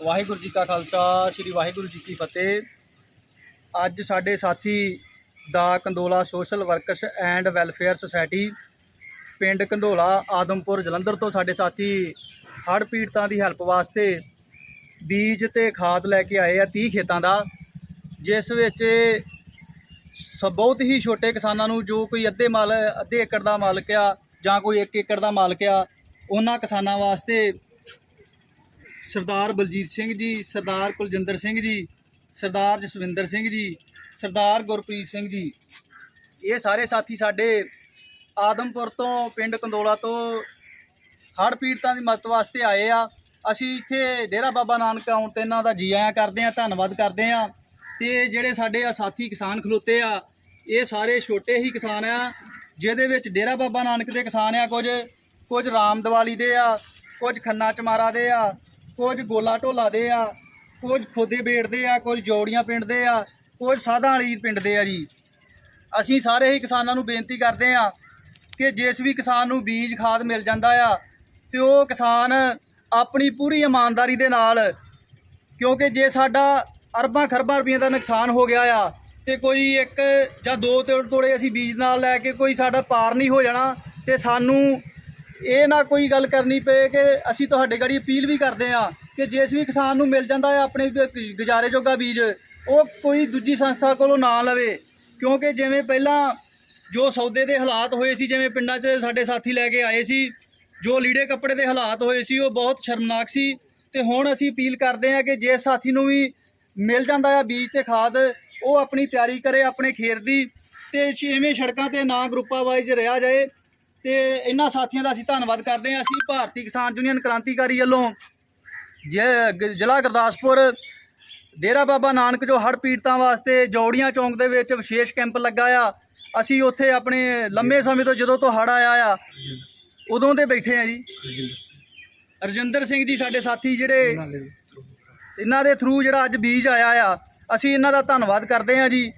ਵਾਹਿਗੁਰੂ ਜੀ ਕਾ ਖਾਲਸਾ, ਸ੍ਰੀ ਵਾਹਿਗੁਰੂ ਜੀ ਕੀ ਫਤਿਹ। ਅੱਜ ਸਾਡੇ ਸਾਥੀ ਦਾ Kandola social works and welfare society ਪਿੰਡ ਕੰਦੋਲਾ, ਆਦਮਪੁਰ, ਜਲੰਧਰ ਤੋਂ ਸਾਡੇ ਸਾਥੀ ਹੜ੍ਹ ਪੀੜਤਾਂ ਦੀ ਹੈਲਪ ਵਾਸਤੇ ਬੀਜ ਤੇ ਖਾਦ ਲੈ ਕੇ ਆਏ ਆ 30 ਖੇਤਾਂ ਦਾ, ਜਿਸ ਵਿੱਚ ਸ, ਬਹੁਤ ਹੀ ਛੋਟੇ ਕਿਸਾਨਾਂ ਨੂੰ ਜੋ ਕੋਈ ਅੱਧੇ ਮਾਲ, ਅੱਧੇ ਏਕੜ ਦਾ ਮਾਲਕ ਆ ਜਾਂ ਕੋਈ 1 ਏਕੜ ਦਾ ਮਾਲਕ ਆ, ਉਹਨਾਂ ਕਿਸਾਨਾਂ ਵਾਸਤੇ ਸਰਦਾਰ ਬਲਜੀਤ ਸਿੰਘ ਜੀ, ਸਰਦਾਰ ਕੁਲਜਿੰਦਰ ਸਿੰਘ ਜੀ, ਸਰਦਾਰ ਜਸਵਿੰਦਰ ਸਿੰਘ ਜੀ, ਸਰਦਾਰ ਗੁਰਪ੍ਰੀਤ ਸਿੰਘ ਜੀ। ਇਹ ਸਾਰੇ ਸਾਥੀ ਸਾਡੇ ਆਦਮਪੁਰ ਤੋਂ, ਪਿੰਡ ਕੰਦੋਲਾ ਤੋਂ ਹੜ੍ਹ ਪੀੜਤਾਂ ਦੀ ਮਦਦ ਵਾਸਤੇ ਆਏ ਆ। ਅਸੀਂ ਇੱਥੇ ਡੇਰਾ ਬਾਬਾ ਨਾਨਕ ਆਉਣ ਤੇ ਇਹਨਾਂ ਦਾ ਜੀ ਆਇਆਂ ਕਰਦੇ ਆ ਧੰਨਵਾਦ ਕਰਦੇ ਆ ਤੇ ਜਿਹੜੇ ਸਾਡੇ ਆ ਸਾਥੀ ਕਿਸਾਨ ਖਲੋਤੇ ਆ, ਇਹ ਸਾਰੇ ਛੋਟੇ ਹੀ ਕਿਸਾਨ ਆ, ਜਿਹਦੇ ਵਿੱਚ ਡੇਰਾ ਬਾਬਾ ਨਾਨਕ ਦੇ ਕਿਸਾਨ ਆ ਕੁਝ ਕੁਝ ਰਾਮ ਦਿਵਾਲੀ ਦੇ ਆ, ਕੁਝ ਖੰਨਾ ਚਮਾਰਾ ਦੇ ਆ ਕੁਝ ਗੋਲਾ ਢੋਲਾ ਦੇ ਆ, ਕੁਝ ਖੋਦੇ ਬੇੜ ਆ, ਕੁਝ ਜੋੜੀਆਂ ਪਿੰਡ ਦੇ ਆ, ਕੁਝ ਸਾਧਾਂ ਵਾਲੀ ਪਿੰਡ ਦੇ ਆ ਜੀ। ਅਸੀਂ ਸਾਰੇ ਹੀ ਕਿਸਾਨਾਂ ਨੂੰ ਬੇਨਤੀ ਕਰਦੇ ਆ ਕਿ ਜਿਸ ਵੀ ਕਿਸਾਨ ਨੂੰ ਬੀਜ ਖਾਦ ਮਿਲ ਜਾਂਦਾ ਆ, ਤੇ ਉਹ ਕਿਸਾਨ ਆਪਣੀ ਪੂਰੀ ਇਮਾਨਦਾਰੀ ਦੇ ਨਾਲ, ਕਿਉਂਕਿ ਜੇ ਸਾਡਾ ਅਰਬਾਂ ਖਰਬਾਂ ਰੁਪਈਆਂ ਦਾ ਨੁਕਸਾਨ ਹੋ ਗਿਆ ਆ, ਤੇ ਕੋਈ ਇੱਕ ਜਾਂ ਦੋ ਤੋੜ ਤੋੜੇ ਅਸੀਂ ਬੀਜ ਨਾਲ ਲੈ ਕੇ ਕੋਈ ਸਾਡਾ ਪਾਰ ਨਹੀਂ ਹੋ ਜਾਣਾ, ਤੇ ਸਾਨੂੰ ਇਹ ਨਾ ਕੋਈ ਗੱਲ ਕਰਨੀ ਪਏ ਕਿ ਅਸੀਂ ਤੁਹਾਡੇ ਗੜੀ ਅਪੀਲ ਵੀ ਕਰਦੇ ਆ ਕਿ ਜਿਸ ਵੀ ਕਿਸਾਨ ਨੂੰ ਮਿਲ ਜਾਂਦਾ ਹੈ ਆਪਣੇ ਗੁਜ਼ਾਰੇ ਜੋਗਾ ਬੀਜ, ਉਹ ਕੋਈ ਦੂਜੀ ਸੰਸਥਾ ਕੋਲੋਂ ਨਾ ਲਵੇ। ਕਿਉਂਕਿ ਜਿਵੇਂ ਪਹਿਲਾਂ ਜੋ ਸੌਦੇ ਦੇ ਹਾਲਾਤ ਹੋਏ ਸੀ, ਜਿਵੇਂ ਪਿੰਡਾਂ 'ਚ ਸਾਡੇ ਸਾਥੀ ਲੈ ਕੇ ਆਏ ਸੀ, ਜੋ ਲੀੜੇ ਕੱਪੜੇ ਦੇ ਹਾਲਾਤ ਹੋਏ ਸੀ, ਉਹ ਬਹੁਤ ਸ਼ਰਮਨਾਕ ਸੀ। ਤੇ ਹੁਣ ਅਸੀਂ ਅਪੀਲ ਕਰਦੇ ਹਾਂ ਕਿ ਜੇ ਸਾਥੀ ਨੂੰ ਵੀ ਮਿਲ ਜਾਂਦਾ ਆ ਬੀਜ ਤੇ ਖਾਦ, ਉਹ ਆਪਣੀ ਤਿਆਰੀ ਕਰੇ ਆਪਣੇ ਖੇਤ ਦੀ ਤੇ ਛੇਵੇਂ ਸੜਕਾਂ ਤੇ ਨਾ ਗਰੁੱਪਾਂ ਵਾਈਜ਼ ਰਿਹਾ ਜਾਏ। ਤੇ ਇਹਨਾਂ ਸਾਥੀਆਂ ਦਾ ਅਸੀਂ ਧੰਨਵਾਦ ਕਰਦੇ ਹਾਂ। ਅਸੀਂ ਭਾਰਤੀ ਕਿਸਾਨ ਯੂਨੀਅਨ ਕ੍ਰਾਂਤੀਕਾਰੀ ਵੱਲੋਂ ਜ਼ਿਲ੍ਹਾ ਗੁਰਦਾਸਪੁਰ ਡੇਰਾ ਬਾਬਾ ਨਾਨਕ ਜੋ ਹੜ੍ਹ ਪੀੜਤਾਂ ਵਾਸਤੇ ਜੌੜੀਆਂ ਚੌਂਕ ਦੇ ਵਿੱਚ ਵਿਸ਼ੇਸ਼ ਕੈਂਪ ਲੱਗਾ ਆ ਅਸੀਂ ਉੱਥੇ ਆਪਣੇ ਲੰਮੇ ਸਮੇਂ ਤੋਂ ਜਦੋਂ ਤੋਂ ਹੜ੍ਹ ਆਇਆ ਆ ਉਦੋਂ ਦੇ ਬੈਠੇ ਆ ਜੀ। ਰਜਿੰਦਰ ਸਿੰਘ ਜੀ ਸਾਡੇ ਸਾਥੀ ਜਿਹੜੇ ਇਹਨਾਂ ਦੇ ਥਰੂ ਜਿਹੜਾ ਅੱਜ ਬੀਜ ਆਇਆ ਆ ਅਸੀਂ ਇਹਨਾਂ ਦਾ ਧੰਨਵਾਦ ਕਰਦੇ ਹਾਂ ਜੀ।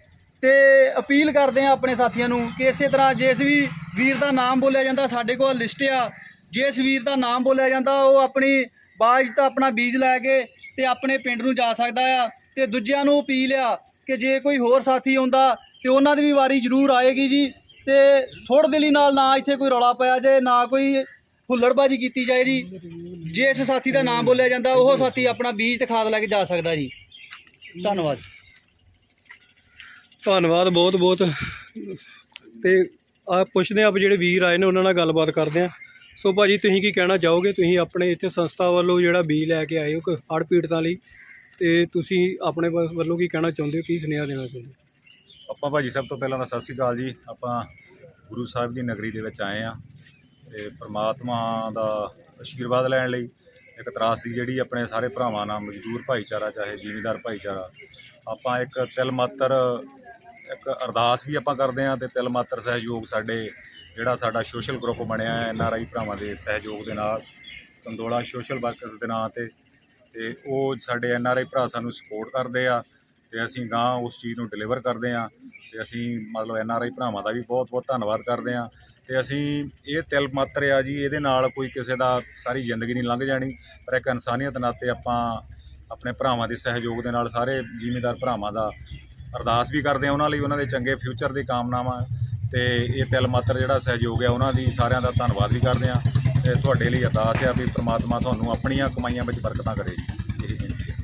ਤੇ ਅਪੀਲ ਕਰਦੇ ਹਾਂ ਆਪਣੇ ਸਾਥੀਆਂ ਨੂੰ ਕਿ ਇਸੇ ਤਰ੍ਹਾਂ ਜਿਸ ਵੀ ਵੀਰ ਦਾ ਨਾਮ ਬੋਲਿਆ ਜਾਂਦਾ, ਸਾਡੇ ਕੋਲ ਲਿਸਟ ਆ। ਜਿਸ ਵੀਰ ਦਾ ਨਾਮ ਬੋਲਿਆ ਜਾਂਦਾ, ਉਹ ਆਪਣੀ ਬਾਜ ਤਾਂ ਆਪਣਾ ਬੀਜ ਲੈ ਕੇ ਤੇ ਆਪਣੇ ਪਿੰਡ ਨੂੰ ਜਾ ਸਕਦਾ ਆ। ਤੇ ਦੂਜਿਆਂ ਨੂੰ ਅਪੀਲ ਆ ਕਿ ਜੇ ਕੋਈ ਹੋਰ ਸਾਥੀ ਆਉਂਦਾ, ਤੇ ਉਹਨਾਂ ਦੀ ਵੀ ਵਾਰੀ ਜ਼ਰੂਰ ਆਏਗੀ ਜੀ। ਤੇ ਥੋੜ੍ਹ ਦਿਲੀ ਨਾਲ ਨਾ ਇੱਥੇ ਕੋਈ ਰੌਲਾ ਪਿਆ ਜੇ ਨਾ ਕੋਈ ਹੁੱਲੜਬਾਜੀ ਕੀਤੀ ਜਾਏ ਜੀ। ਜਿਸ ਸਾਥੀ ਦਾ ਨਾਮ ਬੋਲਿਆ ਜਾਂਦਾ, ਉਹ ਸਾਥੀ ਆਪਣਾ ਬੀਜ ਤੇ ਖਾਦ ਲੈ ਕੇ ਜਾ ਸਕਦਾ ਜੀ। ਧੰਨਵਾਦ। ਧੰਨਵਾਦ ਬਹੁਤ ਬਹੁਤ। ਤੇ ਆ ਪੁੱਛਦੇ ਹਾਂ ਆਪ ਜਿਹੜੇ ਵੀਰ ਆਏ ਨੇ, ਉਹਨਾਂ ਨਾਲ ਗੱਲਬਾਤ ਕਰਦੇ ਆ ਸੋ ਭਾਜੀ, ਤੁਸੀਂ ਕੀ ਕਹਿਣਾ ਚਾਹੋਗੇ? ਤੁਸੀਂ ਆਪਣੇ ਇੱਥੇ ਸੰਸਥਾ ਵੱਲੋਂ ਜਿਹੜਾ ਬੀ ਲੈ ਕੇ ਆਏ ਹੋ ਹੜ੍ਹ ਪੀੜਤਾਂ ਲਈ। ਤੇ ਤੁਸੀਂ ਆਪਣੇ ਵੱ- ਵੱਲੋਂ ਕੀ ਕਹਿਣਾ ਚਾਹੁੰਦੇ ਹੋ? ਕੀ ਸੁਨੇਹਾ ਦੇਣਾ ਚਾਹੁੰਦੇ ਹੋ? ਆਪਾਂ ਭਾਜੀ, ਸਭ ਤੋਂ ਪਹਿਲਾਂ ਤਾਂ ਸਤਿ ਸ੍ਰੀ ਅਕਾਲ ਜੀ। ਆਪਾਂ ਗੁਰੂ ਸਾਹਿਬ ਦੀ ਨਗਰੀ ਦੇ ਵਿੱਚ ਆਏ ਆ ਤੇ ਪ੍ਰਮਾਤਮਾ ਦਾ ਆਸ਼ੀਰਵਾਦ ਲੈਣ ਲਈ ਇੱਕ ਤਰਾਸ ਦੀ ਜਿਹੜੀ ਆਪਣੇ ਸਾਰੇ ਭਰਾਵਾਂ ਨਾਲ ਮਜ਼ਦੂਰ ਭਾਈਚਾਰਾ, ਚਾਹੇ ਜ਼ਿਮੀਂਦਾਰ ਭਾਈਚਾਰਾ, ਆਪਾਂ ਇੱਕ ਤਿਲ ਮਾਤਰ ਇੱਕ ਅਰਦਾਸ ਵੀ ਆਪਾਂ ਕਰਦੇ ਹਾਂ ਤੇ ਤਿਲ ਮਾਤਰ ਸਹਿਯੋਗ ਸਾਡੇ, ਜਿਹੜਾ ਸਾਡਾ ਸੋਸ਼ਲ ਗਰੁੱਪ ਬਣਿਆ ਹੈ ਆਈ ਭਰਾਵਾਂ ਦੇ ਸਹਿਯੋਗ ਦੇ ਨਾਲ ਕੰਦੋਲਾ ਸੋਸ਼ਲ ਵਰਕਰਸ ਦੇ ਨਾਂ ਤੇ ਤੇ ਉਹ ਸਾਡੇ ਆਈ ਭਰਾ ਸਾਨੂੰ ਸਪੋਰਟ ਕਰਦੇ ਆ, ਤੇ ਅਸੀਂ ਗਾਂ ਉਸ ਚੀਜ਼ ਨੂੰ ਡਿਲੀਵਰ ਕਰਦੇ ਆ ਤੇ ਅਸੀਂ ਮਤਲਬ ਐਨ ਆਰ ਆਈ ਭਰਾਵਾਂ ਦਾ ਵੀ ਬਹੁਤ ਬਹੁਤ ਧੰਨਵਾਦ ਕਰਦੇ ਆ ਤੇ ਅਸੀਂ ਇਹ ਤਿਲ ਮਾਤਰ ਆ ਜੀ, ਇਹਦੇ ਨਾਲ ਕੋਈ ਕਿਸੇ ਦਾ ਸਾਰੀ ਜ਼ਿੰਦਗੀ ਨਹੀਂ ਲੰਘ ਜਾਣੀ, ਪਰ ਇੱਕ ਇਨਸਾਨੀਅਤ ਨਾਤੇ ਆਪਾਂ ਆਪਣੇ ਭਰਾਵਾਂ ਦੇ ਸਹਿਯੋਗ ਦੇ ਨਾਲ ਸਾਰੇ ਜ਼ਿਮੀਂਦਾਰ ਭਰਾਵਾਂ ਦਾ ਅਰਦਾਸ ਵੀ ਕਰਦੇ ਆ ਉਹਨਾਂ ਲਈ, ਉਹਨਾਂ ਦੇ ਚੰਗੇ ਫਿਊਚਰ ਦੀ ਕਾਮਨਾਵਾਂ ਤੇ ਇਹ ਤਿਲ ਮਾਤਰ ਜਿਹੜਾ ਸਹਿਯੋਗ ਹੈ ਉਹਨਾਂ ਦੀ ਸਾਰਿਆਂ ਦਾ ਧੰਨਵਾਦ ਵੀ ਕਰਦੇ ਆ ਤੇ ਤੁਹਾਡੇ ਲਈ ਅਰਦਾਸ ਆ ਵੀ ਪ੍ਰਮਾਤਮਾ ਤੁਹਾਨੂੰ ਆਪਣੀਆਂ ਕਮਾਈਆਂ ਵਿੱਚ ਬਰਕਤਾਂ ਕਰੇ। ਜੀ ਇਹ ਬੇਨਤੀ ਹੈ।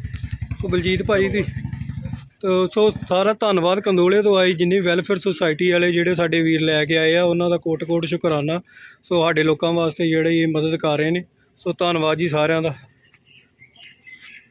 ਸੋ ਬਲਜੀਤ ਭਾਜੀ ਦੀ ਸੋ ਸਾਰਾ ਧੰਨਵਾਦ ਕੰਦੋਲੇ ਤੋਂ ਆਈ, ਜਿੰਨੀ ਵੈਲਫੇਅਰ ਸੁਸਾਇਟੀ ਵਾਲੇ ਜਿਹੜੇ ਸਾਡੇ ਵੀਰ ਲੈ ਕੇ ਆਏ ਆ, ਉਹਨਾਂ ਦਾ ਕੋਟ ਕੋਟ ਸ਼ੁਕਰਾਨਾ। ਸੋ ਸਾਡੇ ਲੋਕਾਂ ਵਾਸਤੇ ਜਿਹੜੇ ਇਹ ਮਦਦ ਕਰ ਰਹੇ ਨੇ, ਸੋ ਧੰਨਵਾਦ ਜੀ ਸਾਰਿਆਂ ਦਾ।